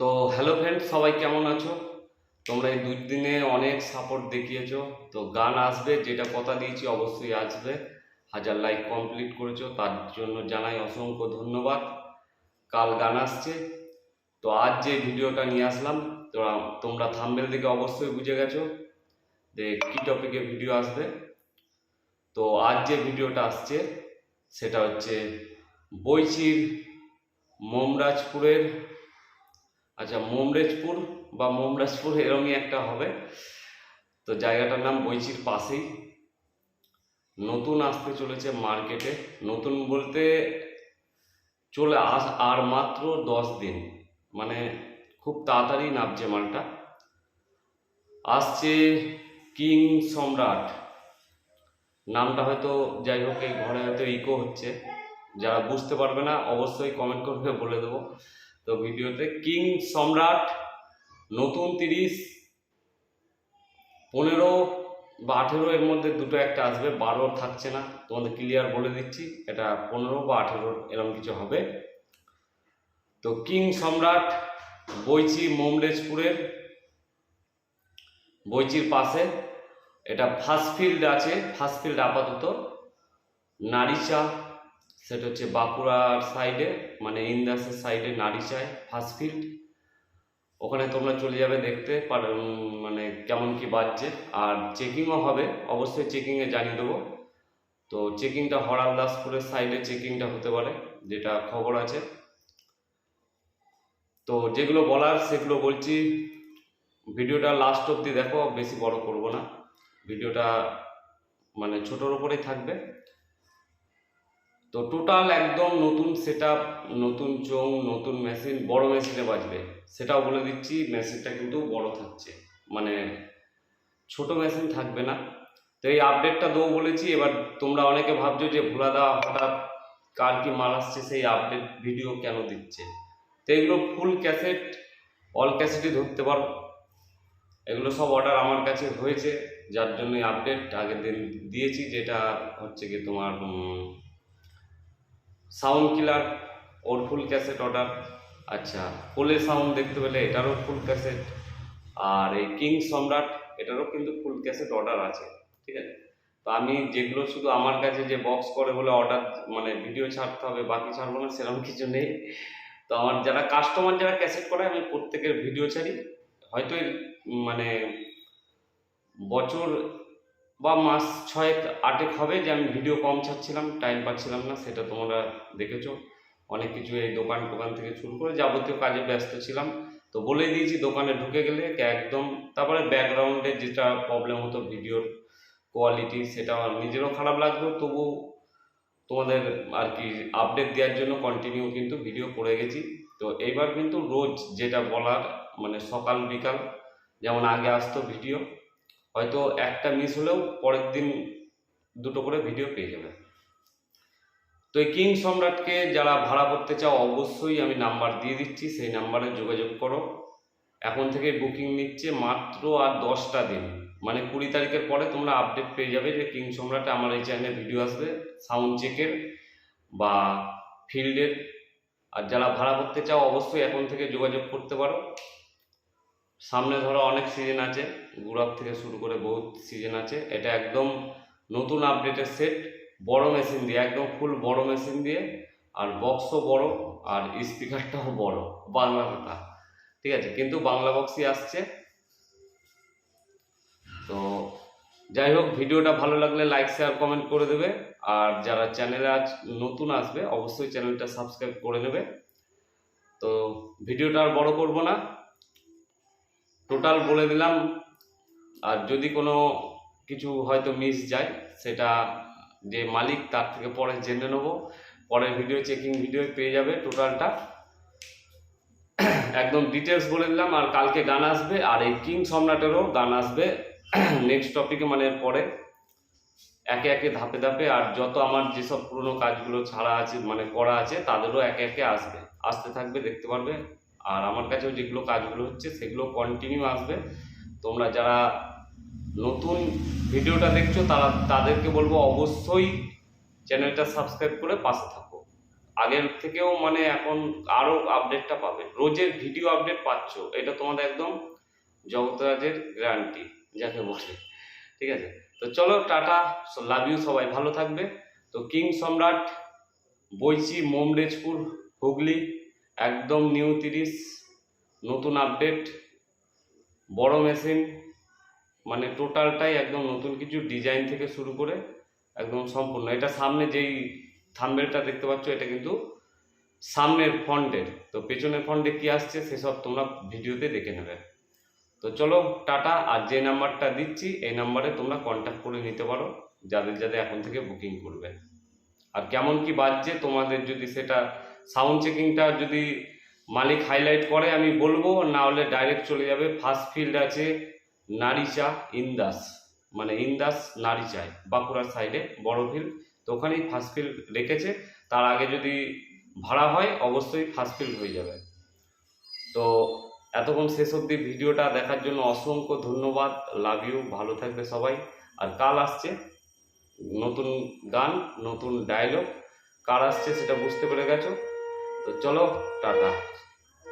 তো hello friend সবাই কেমন আছো? তোমরা এই দুই দিনে অনেক সাপোর্ট দেখিয়েছো। তো গান আসবে, যেটা কথা দিয়েছি অবশ্যই আসবে। হাজার লাইক কমপ্লিট করেছ, তার জন্য জানাই অসংখ্য ধন্যবাদ। কাল গান আসছে। তো আজ যে ভিডিওটা নিয়ে আসলাম, তোরা, তোমরা থাম্বেল দেখে অবশ্যই বুঝে গেছো যে কী টপিকে ভিডিও আসবে। তো আজ যে ভিডিওটা আসছে, সেটা হচ্ছে বইচির মোমরাজপুরের আচ্ছা মোমরেজপুর বা মোমরাজপুর এরমই একটা হবে। তো জায়গাটার নাম বইচির পাশেই। নতুন আসতে চলেছে মার্কেটে। নতুন বলতে চলে আস, আর মাত্র দশ দিন। মানে খুব তাড়াতাড়ি নামছে মালটা। আসছে কিং সম্রাট। নামটা হয়তো যাই হোক, এই ঘরে হয়তো ইকো হচ্ছে। যারা বুঝতে পারবে না, অবশ্যই কমেন্ট করবে, বলে দেবো। তো ভিডিওতে কিং সম্রাট নতুন তিরিশ, পনেরো বা আঠেরো এর মধ্যে দুটো একটা আসবে, বারো থাকছে না। তোমাদের ক্লিয়ার বলে দিচ্ছি, এটা পনেরো বা আঠেরো এরকম কিছু হবে। তো কিং সম্রাট বইচি মোমরেজপুরের বইচির পাশে। এটা ফার্স্ট ফিল্ড আছে ফার্স্ট ফিল্ড আপাতত নারিচা। সেটা হচ্ছে বাঁকুড়ার সাইডে মানে ইন্দাসের সাইডে নারিচায় ফার্স্ট ফিল্ড ওখানে তোমরা চলে যাবে দেখতে, পার মানে কেমন কি বাজছে। আর চেকিংও হবে, অবশ্যই চেকিংয়ে জানিয়ে দেবো। তো চেকিংটা হরালদাসপুরের সাইডে চেকিংটা হতে পারে, যেটা খবর আছে। তো যেগুলো বলার, সেগুলো বলছি। ভিডিওটা লাস্ট অবধি দেখো, বেশি বড় করব না। ভিডিওটা মানে ছোটোর উপরেই থাকবে। তো টোটাল একদম নতুন সেট নতুন চোং নতুন মেশিন বড় মেশিনে বাজবে। সেটাও বলে দিচ্ছি মেশিনটা কিন্তু বড় থাকছে। মানে ছোট মেশিন থাকবে না। তো এই আপডেটটা দেবো বলেছি, এবার তোমরা অনেকে ভাবছ যে ভোলা ভোলাদা হঠাৎ কার কি মাল আসছে, সেই আপডেট ভিডিও কেন দিচ্ছে? তো এগুলো ফুল ক্যাসেট অল ক্যাসেটই ধরতে পারো। এগুলো সব অর্ডার আমার কাছে হয়েছে, যার জন্য আপডেট আগের দিন দিয়েছি, যেটা হচ্ছে কি তোমার সাউন্ড কিলার, ওর ফুল ক্যাসেট অর্ডার আচ্ছা কোলে সাউন্ড দেখতে পেলে এটারও ফুল ক্যাসেট আর এই কিং সম্রাট, এটারও কিন্তু ফুল ক্যাসেট অর্ডার আছে, ঠিক আছে? তো আমি যেগুলো শুধু আমার কাছে যে বক্স করে বলে অর্ডার মানে ভিডিও ছাড়তে হবে, বাকি ছাড়বো না, সেরকম কিছু নেই। তো আমার যারা কাস্টমার যারা ক্যাসেট করে, আমি প্রত্যেকের ভিডিও ছাড়ি। হয়তো মানে বছর বা মাস ছয়েক, আটেক হবে যে আমি ভিডিও কম ছাড়ছিলাম টাইম পাচ্ছিলাম না, সেটা তোমরা দেখেছ। অনেক কিছু এই দোকান টোকান থেকে শুরু করে যাবতীয় কাজে ব্যস্ত ছিলাম। তো বলে দিয়েছি, দোকানে ঢুকে গেলে একদম, তারপরে ব্যাকগ্রাউন্ডে যেটা প্রবলেম হতো ভিডিওর কোয়ালিটি সেটা আমার নিজেরও খারাপ লাগতো তবু তোমাদের আর কি আপডেট দেওয়ার জন্য কন্টিনিউ কিন্তু ভিডিও করে গেছি। তো এইবার কিন্তু রোজ যেটা বলার মানে সকাল বিকাল, যেমন আগে আসতো ভিডিও হয়তো একটা মিস হলেও পরের দিন দুটো করে ভিডিও পেয়ে যাবে। তো এই কিং সম্রাটকে যারা ভাড়া করতে চাও, অবশ্যই আমি নাম্বার দিয়ে দিচ্ছি, সেই নাম্বারে যোগাযোগ করো। এখন থেকে বুকিং নিচ্ছে মাত্র আর দশটা দিন। মানে কুড়ি তারিখের পরে তোমরা আপডেট পেয়ে যাবে যে কিং সম্রাটে আমার এই চ্যানেলে ভিডিও আসবে সাউন্ড চেকের বা ফিল্ডের আর যারা ভাড়া করতে চাও, অবশ্যই এখন থেকে যোগাযোগ করতে পারো। সামনে ধরো অনেক সিজন আছে গুড়াপ থেকে শুরু করে বহুত সিজন আছে, এটা একদম নতুন আপডেটের সেট বড় মেশিন দিয়ে, একদম ফুল বড় মেশিন দিয়ে, আর বক্সও বড়, আর স্পিকারটাও বড়, বাংলা কথা, ঠিক আছে? কিন্তু বাংলা বক্সই আসছে। তো যাই হোক, ভিডিওটা ভালো লাগলে লাইক শেয়ার কমেন্ট করে দেবে, আর যারা চ্যানেলে আজ নতুন আসবে, অবশ্যই চ্যানেলটা সাবস্ক্রাইব করে নেবে। তো ভিডিওটা আর বড় করব না। টোটাল বলে দিলাম। আর যদি কোনো কিছু হয়তো মিস যায়, সেটা যে মালিক তার থেকে পরে জেনে নেব। পরের ভিডিও চেকিং ভিডিও পেয়ে যাবে টোটালটা। একদম ডিটেলস বলে দিলাম। আর কালকে গান আসবে, আর এই কিং সম্রাটেরও গান আসবে। নেক্সট টপিকে মানে পরে। একে একে ধাপে ধাপে, আর যত আমার যেসব পুরনো কাজগুলো ছাড়া আছে মানে করা আছে, তাদেরও একে একে আসবে। আসতে থাকবে, দেখতে পারবে। আর আমার কাছেও যেগুলো কাজগুলো হচ্ছে, সেগুলো কন্টিনিউ আসবে। তোমরা যারা নতুন ভিডিওটা দেখছ, তারা, তাদেরকে বলব অবশ্যই চ্যানেলটা সাবস্ক্রাইব করে পাশে থাকো। আগের থেকেও মানে এখন আরও আপডেটটা পাবে। রোজের ভিডিও আপডেট পাচ্ছ, এটা তোমাদের একদম জগতরাজের গ্যারান্টি যাকে বলে। ঠিক আছে? তো চলো, টাটা লাভ ইউ সবাই, ভালো থাকবে। তো কিং সম্রাট বইচি মোমরেজপুর, হুগলি একদম নিউ তিরিশ, নতুন আপডেট বড় মেশিন মানে টোটালটাই একদম নতুন কিছু ডিজাইন থেকে শুরু করে একদম সম্পূর্ণ। এটা সামনে যেই থাম্বেলটা দেখতে পাচ্ছ, এটা কিন্তু সামনের ফন্টের তো পেছনের ফন্টে কি আসছে, সেসব তোমরা ভিডিওতে দেখে নেবে। তো চলো, টাটা, আর যে নাম্বারটা দিচ্ছি, এই নাম্বারে তোমরা কন্ট্যাক্ট করে নিতে পারো, যাদের যাদের এখন থেকে বুকিং করবে। আর কেমন কি বাজছে, তোমাদের যদি সেটা সাউন্ড চেকিংটা যদি মালিক হাইলাইট করে, আমি বলব, না হলে ডাইরেক্ট চলে যাবে। ফার্স্ট ফিল্ড আছে নারিচা ইন্দাস মানে ইন্দাস নারিচায় বাঁকুড়ার সাইডে বড় ফিল্ড তো ওখানেই ফার্স্ট ফিল্ড রেখেছে। তার আগে যদি ভাড়া হয়, অবশ্যই ফার্স্ট ফিল্ড হয়ে যাবে। তো এতক্ষণ শেষ অবধি ভিডিওটা দেখার জন্য অসংখ্য ধন্যবাদ। লাভ ইউ ভালো থাকবে সবাই। আর কাল আসছে নতুন গান, নতুন ডায়লগ কার আসছে সেটা বুঝতে পেরে গেছো? তো চলো টাটা।